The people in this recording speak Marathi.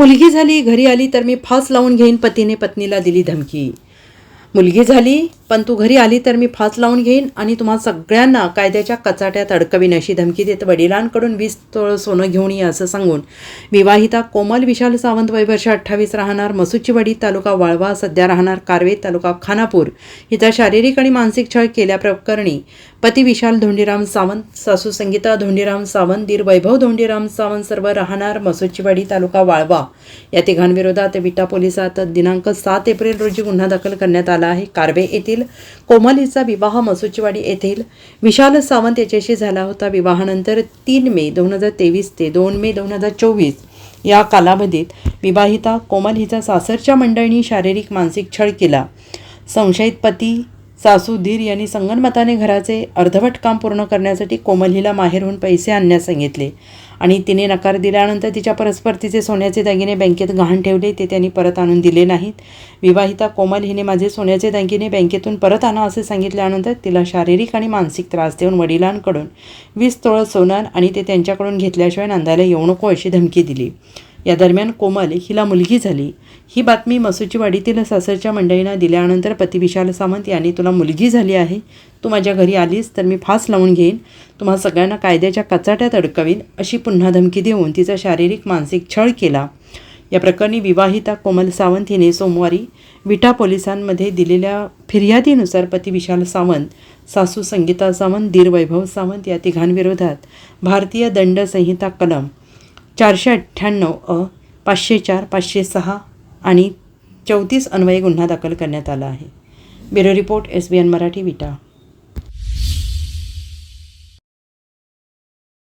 मुलगी झाली घरी आली तर मी फास लावून घेईन पतीने पत्नीला दिली धमकी. मुलगी झाली पण तू घरी आली तर मी फास लावून घेईन आणि तुम्हा सगळ्यांना कायद्याच्या कचाट्यात अडकवीन अशी धमकी देत वडिलांकडून वीस तोळ सोनं घेऊन ये असं सांगून विवाहिता कोमल विशाल सावंत वय वर्ष अठ्ठावीस राहणार मसुचीवाडी तालुका वाळवा सध्या राहणार कारवे तालुका खानापूर. हिचा शारीरिक आणि मानसिक छळ केल्याप्रकरणी पती विशाल धोंडीराम सावंत सासू संगीता धोंडीराम सावंत दीर वैभव धोंडीराम सावंत सर्व राहणार मसुचीवाडी तालुका वाळवा. या तिघांविरोधात विटा पोलिसात दिनांक सात एप्रिल रोजी गुन्हा दाखल करण्यात आला. आहे. कारवे येथील कोमलीचा विवाह मसुचीवाडी येथील विशाल सावंत याच्याशी झाला होता. विवाहानंतर तीन मे दोन हजार तेवीस ते दोन मे दोन हजार चोवीस या कालावधीत विवाहिता कोमल हिचा सासरच्या मंडळींनी शारीरिक मानसिक छळ केला. संशयित पती सासू धीर यांनी संगनमताने घराचे अर्धवट काम पूर्ण करण्यासाठी कोमल हिला माहेरहून पैसे आणण्यास सांगितले. आणि तिने नकार दिल्यानंतर तिच्या परस्पर तिचे सोन्याचे दागिने बँकेत गहाण ठेवले. ते त्यांनी परत आणून दिले नाहीत. विवाहिता कोमल हिने माझे सोन्याचे दागिने बँकेतून परत आणा असे सांगितल्यानंतर तिला शारीरिक आणि मानसिक त्रास देऊन वडिलांकडून वीस तोळ सोनं आणि ते त्यांच्याकडून घेतल्याशिवाय नांदायला येऊ नको अशी धमकी दिली. या दरम्यान कोमल हिला मुलगी झाली. ही बातमी मसुचीवाडीतील सासरच्या मंडळींना दिल्यानंतर पती विशाल सावंत यांनी तुला मुलगी झाली आहे. तू माझ्या घरी आलीस तर मी फास लावून घेईन. तुम्हा सगळ्यांना कायद्याच्या कचाट्यात अडकवीन अशी पुन्हा धमकी देऊन तिचा शारीरिक मानसिक छळ केला. या प्रकरणी विवाहिता कोमल सावंत हिने सोमवारी विटा पोलिसांमध्ये दिलेल्या फिर्यादीनुसार पती विशाल सावंत सासू संगीता सावंत दीर वैभव सावंत या तिघांविरोधात भारतीय दंड संहिता कलम चारशे अठ्ठ्याण्णव अ पाचशे चार पाचशे सहा आणि चौतीस अन्वये गुन्हा दाखल करण्यात आला आहे. Bureau report S B N Marathi Vita.